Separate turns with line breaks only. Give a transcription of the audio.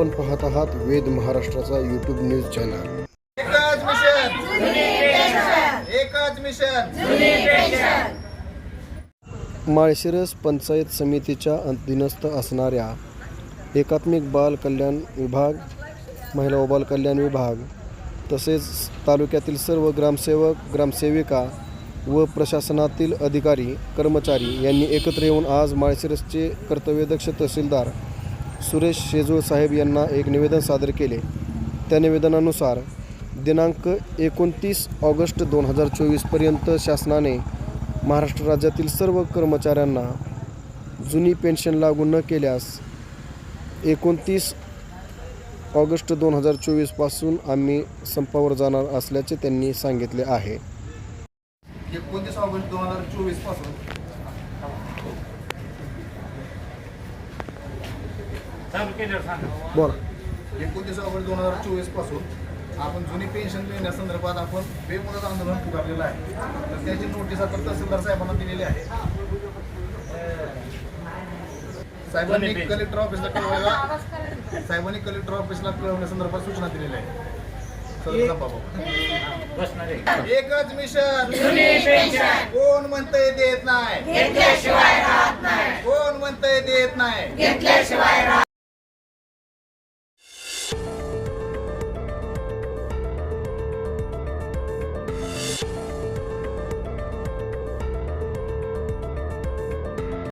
महाराष्ट्राचा YouTube news channel
एकच mission. एकच मिशन.
माळशिरस पंचायत समितीच्या अधीनस्थ असणाऱ्या एकात्मिक बाल कल्याण विभाग महिला व बाल कल्याण विभाग तसेच तालुक्यातील सर्व ग्रामसेवक ग्रामसेविका व प्रशासनातील अधिकारी कर्मचारी यांनी एकत्र येऊन आज माळशिरसचे कर्तव्यदक्ष तहसीलदार सुरेश शेजूळ साहेब यांना एक निवेदन सादर केले. त्या निवेदनानुसार दिनांक एकोणतीस ऑगस्ट दोन हजार चोवीसपर्यंत शासनाने महाराष्ट्र राज्यातील सर्व कर्मचाऱ्यांना जुनी पेन्शन लागू न केल्यास एकोणतीस ऑगस्ट दोन हजार चोवीसपासून आम्ही संपावर जाणार असल्याचे त्यांनी सांगितले आहे.
एकोणतीस ऑगस्ट दोन हजार चोवीसपासून
बोला.
एकोणतीस ऑगस्ट दोन हजार चोवीसपासून आपण जुनी पेन्शन मिळण्यासंदर्भात आपण बेमुदत आंदोलन पुकारलेलं आहे. तर त्याची नोटीस आता तहसीलदार साहेबांना दिलेली आहे. साहेबांनी कलेक्टर ऑफिसला कळवायला साहेबांनी कलेक्टर ऑफिसला कळवण्यासंदर्भात सूचना दिलेल्या सभापती. एकच मिशन. कोण म्हणतंय देत नाही? कोण म्हणतंय देत नाही? you